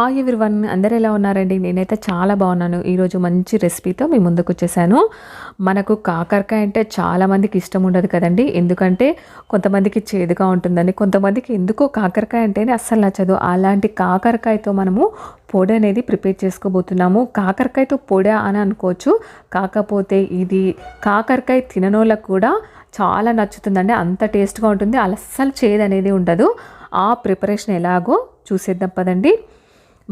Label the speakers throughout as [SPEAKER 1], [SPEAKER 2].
[SPEAKER 1] Hi everyone అందరు ఎలా ఉన్నారండి? నేనైతే చాలా బాగున్నాను. ఈరోజు మంచి రెసిపీతో మీ ముందుకు వచ్చేసాను. మనకు కాకరకాయ అంటే చాలామందికి ఇష్టం ఉండదు కదండి. ఎందుకంటే కొంతమందికి చేదుగా ఉంటుందని కొంతమందికి ఎందుకో కాకరకాయ అంటేనే అస్సలు నచ్చదు. అలాంటి కాకరకాయతో మనము పొడి అనేది ప్రిపేర్ చేసుకోబోతున్నాము. కాకరకాయతో పొడి అని అనుకోవచ్చు. కాకపోతే ఇది కాకరకాయ తిననోళ్ళకు కూడా చాలా నచ్చుతుందండి. అంత టేస్ట్గా ఉంటుంది. అస్సలు చేదు అనేది ఉండదు. ఆ ప్రిపరేషన్ ఎలాగో చూసేద్దాం పదండి.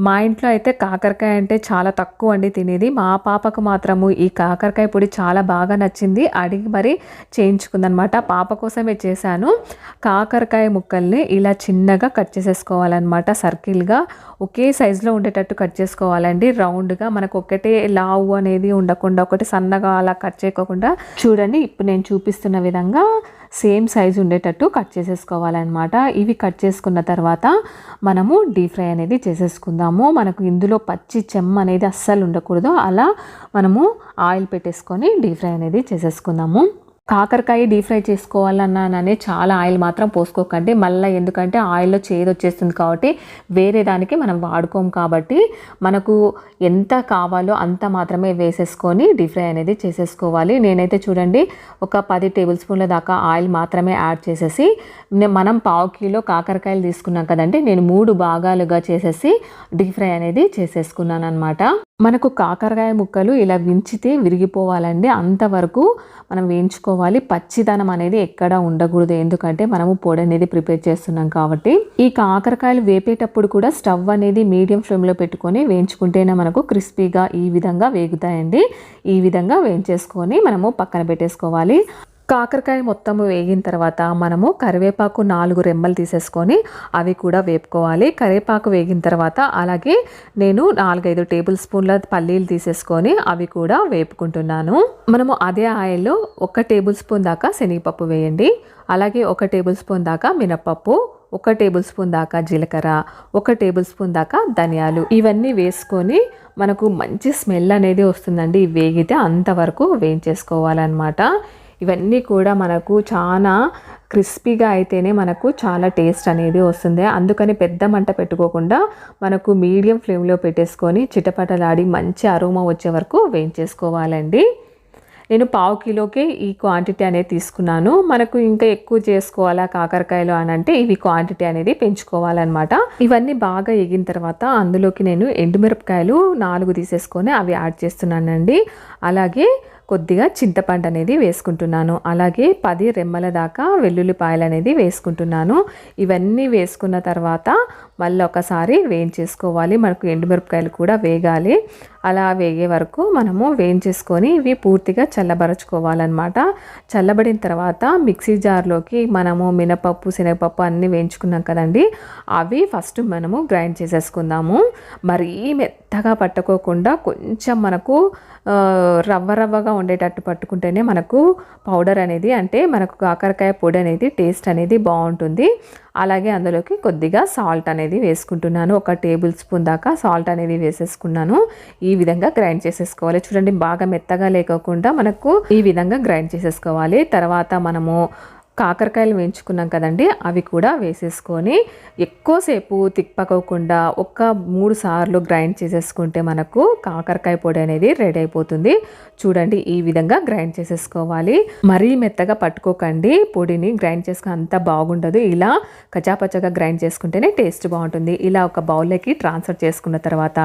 [SPEAKER 1] మా ఇంట్లో అయితే కాకరకాయ అంటే చాలా తక్కువ అండి తినేది. మా పాపకు మాత్రము ఈ కాకరకాయ పొడి చాలా బాగా నచ్చింది. అడిగి మరి చేయించుకుందనమాట. పాప కోసమే చేశాను. కాకరకాయ ముక్కల్ని ఇలా చిన్నగా కట్ చేసేసుకోవాలన్నమాట సర్కిల్గా ఒకే సైజులో ఉండేటట్టు కట్ చేసుకోవాలండి. రౌండ్గా మనకు ఒకటే లావు అనేది ఉండకుండా ఒకటి సన్నగా అలా కట్ చేయకోకుండా చూడండి. ఇప్పుడు నేను చూపిస్తున్న విధంగా సేమ్ సైజ్ ఉండేటట్టు కట్ చేసేసుకోవాలన్నమాట. ఇవి కట్ చేసుకున్న తర్వాత మనము డీప్ ఫ్రై అనేది చేసేసుకుందాము. మనకు ఇందులో పచ్చి చెమ్మ అనేది అస్సలు ఉండకూడదు. అలా మనము ఆయిల్ పెట్టేసుకొని డీప్ ఫ్రై అనేది చేసేసుకుందాము. కాకరకాయ డీప్ ఫ్రై చేసుకోవాలన్నాననే చాలా ఆయిల్ మాత్రం పోసుకోకండి. మళ్ళీ ఎందుకంటే ఆయిల్లో చేదు వచ్చేస్తుంది కాబట్టి వేరే దానికి మనం వాడుకోం కాబట్టి మనకు ఎంత కావాలో అంత మాత్రమే వేసేసుకొని డీప్ ఫ్రై అనేది చేసేసుకోవాలి. నేనైతే చూడండి ఒక పది టేబుల్ స్పూన్ల దాకా ఆయిల్ మాత్రమే యాడ్ చేసేసి మనం పావు కిలో కాకరకాయలు తీసుకున్నాం కదండి నేను మూడు భాగాలుగా చేసేసి డీప్ ఫ్రై అనేది చేసేసుకున్నాను అనమాట మనకు కాకరకాయ ముక్కలు ఇలా వించితే విరిగిపోవాలండి. అంతవరకు మనం వేయించుకోవాలి. పచ్చిదనం అనేది ఎక్కడ ఉండకూడదు. ఎందుకంటే మనము పొడి అనేది ప్రిపేర్ చేస్తున్నాం కాబట్టి. ఈ కాకరకాయలు వేపేటప్పుడు కూడా స్టవ్ అనేది మీడియం ఫ్లేమ్లో పెట్టుకొని వేయించుకుంటేనే మనకు క్రిస్పీగా ఈ విధంగా వేగుతాయండి. ఈ విధంగా వేయించేసుకొని మనము పక్కన పెట్టేసుకోవాలి. కాకరకాయ మొత్తం వేగిన తర్వాత మనము కరివేపాకు నాలుగు రెమ్మలు తీసేసుకొని అవి కూడా వేపుకోవాలి. కరివేపాకు వేగిన తర్వాత అలాగే నేను నాలుగైదు టేబుల్ స్పూన్ల పల్లీలు తీసేసుకొని అవి కూడా వేపుకుంటున్నాను. మనము అదే ఆయిల్లో ఒక టేబుల్ స్పూన్ దాకా శనగపప్పు వేయండి. అలాగే ఒక టేబుల్ స్పూన్ దాకా మినప్పప్పు ఒక టేబుల్ స్పూన్ దాకా జీలకర్ర ఒక టేబుల్ స్పూన్ దాకా ధనియాలు. ఇవన్నీ వేసుకొని మనకు మంచి స్మెల్ అనేది వస్తుందండి. వేగితే అంతవరకు వేయించేసుకోవాలన్నమాట. ఇవన్నీ కూడా మనకు చాలా క్రిస్పీగా అయితేనే మనకు చాలా టేస్ట్ అనేది వస్తుంది. అందుకని పెద్ద మంట పెట్టుకోకుండా మనకు మీడియం ఫ్లేమ్లో పెట్టేసుకొని చిటపటలాడి మంచి అరోమా వచ్చే వరకు వేయించేసుకోవాలండి. నేను పావు కిలోకి ఈ క్వాంటిటీ అనేది తీసుకున్నాను. మనకు ఇంకా ఎక్కువ చేసుకోవాలా కాకరకాయలు అని అంటే ఇవి క్వాంటిటీ అనేది పెంచుకోవాలన్నమాట. ఇవన్నీ బాగా ఎగిన తర్వాత అందులోకి నేను ఎండుమిరపకాయలు నాలుగు తీసేసుకొని అవి యాడ్ చేస్తున్నానండి. అలాగే కొద్దిగా చింతపండు అనేది వేసుకుంటున్నాను. అలాగే పది రెమ్మల దాకా వెల్లుల్లిపాయలు అనేది వేసుకుంటున్నాను. ఇవన్నీ వేసుకున్న తర్వాత మళ్ళీ ఒకసారి వేయించేసుకోవాలి. మనకు ఎండుమిరపకాయలు కూడా వేగాలి. అలా వేగే వరకు మనము వేయించేసుకొని ఇవి పూర్తిగా చల్లబరచుకోవాలన్నమాట. చల్లబడిన తర్వాత మిక్సీ జార్లోకి మనము మినపప్పు శనగపప్పు అన్నీ వేయించుకున్నాం కదండి. అవి ఫస్ట్ మనము గ్రైండ్ చేసేసుకుందాము. మరీ మెత్తగా పట్టుకోకుండా కొంచెం మనకు రవ్వ రవ్వగా ఉండేటట్టు పట్టుకుంటేనే మనకు పౌడర్ అనేది అంటే మనకు కాకరకాయ పొడి అనేది టేస్ట్ అనేది బాగుంటుంది. అలాగే అందులోకి కొద్దిగా సాల్ట్ అనేది వేసుకుంటున్నాను. ఒక టేబుల్ స్పూన్ దాకా సాల్ట్ అనేది వేసేసుకున్నాను. ఈ ఈ విధంగా గ్రైండ్ చేసేసుకోవాలి. చూడండి బాగా మెత్తగా లేకోకుండా మనకు ఈ విధంగా గ్రైండ్ చేసేసుకోవాలి. తర్వాత మనము కాకరకాయలు వేయించుకున్నాం కదండి అవి కూడా వేసేసుకొని ఎక్కువసేపు తిప్పకోకుండా ఒక్క మూడు సార్లు గ్రైండ్ చేసేసుకుంటే మనకు కాకరకాయ పొడి అనేది రెడీ అయిపోతుంది. చూడండి ఈ విధంగా గ్రైండ్ చేసేసుకోవాలి. మరీ మెత్తగా పట్టుకోకండి పొడిని గ్రైండ్ చేసుకుని అంత బాగుండదు. ఇలా కచాపచ్చగా గ్రైండ్ చేసుకుంటేనే టేస్ట్ బాగుంటుంది. ఇలా ఒక బౌల్లోకి ట్రాన్స్ఫర్ చేసుకున్న తర్వాత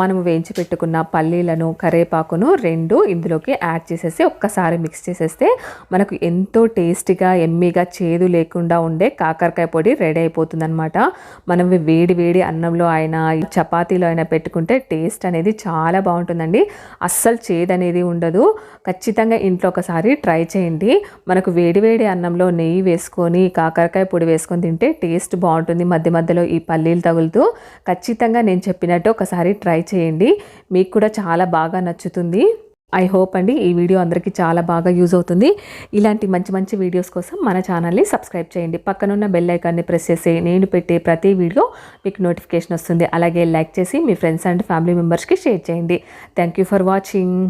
[SPEAKER 1] మనం వేయించి పెట్టుకున్న పల్లీలను కరేపాకును రెండు ఇందులోకి యాడ్ చేసేసి ఒక్కసారి మిక్స్ చేసేస్తే మనకు ఎంతో టేస్టీగా ఎమ్మీగా చేదు లేకుండా ఉండే కాకరకాయ పొడి రెడీ అయిపోతుందనమాట మనం వేడి వేడి అన్నంలో అయినా చపాతీలో అయినా పెట్టుకుంటే టేస్ట్ అనేది చాలా బాగుంటుందండి. అస్సలు చేదు అనేది ఉండదు. ఖచ్చితంగా ఇంట్లో ఒకసారి ట్రై చేయండి. మనకు వేడి వేడి అన్నంలో నెయ్యి వేసుకొని కాకరకాయ పొడి వేసుకొని తింటే టేస్ట్ బాగుంటుంది మధ్య మధ్యలో ఈ పల్లీలు తగులుతూ. ఖచ్చితంగా నేను చెప్పినట్టు ఒకసారి ట్రై చేయండి. మీకు కూడా చాలా బాగా నచ్చుతుంది. ఐ హోప్ అండి ఈ వీడియో అందరికీ చాలా బాగా యూజ్ అవుతుంది. ఇలాంటి మంచి మంచి వీడియోస్ కోసం మన ఛానల్ని సబ్స్క్రైబ్ చేయండి. పక్కనున్న బెల్ ఐకాన్ని ప్రెస్ చేసి నేను పెట్టే ప్రతి వీడియో మీకు నోటిఫికేషన్ వస్తుంది. అలాగే లైక్ చేసి మీ ఫ్రెండ్స్ అండ్ ఫ్యామిలీ మెంబర్స్కి షేర్ చేయండి. Thank you for watching.